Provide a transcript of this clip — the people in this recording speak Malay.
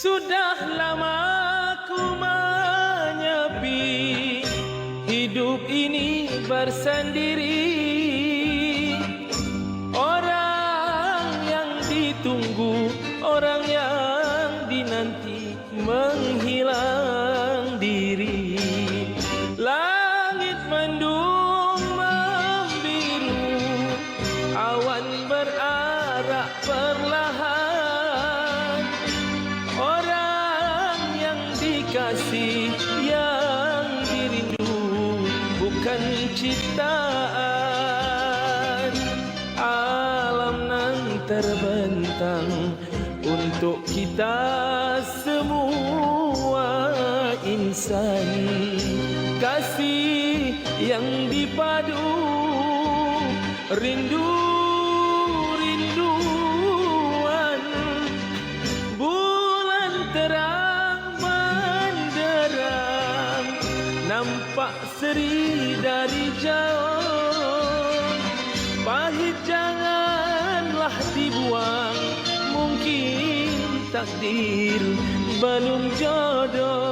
Sudah lama ku menyepi Hidup ini bersendiri. Orang yang ditunggu Orang yang dinanti Menghilang diri. Langit mendung membiru Awan berarak perlahan dikasih Yang dirindu Bukan ciptaan. Alam nan terbentang Untuk kita semua insan. Kasih yang dipadu Rindu Nampak seri dari jauh. Pahit janganlah dibuang. Mungkin takdir belum jodoh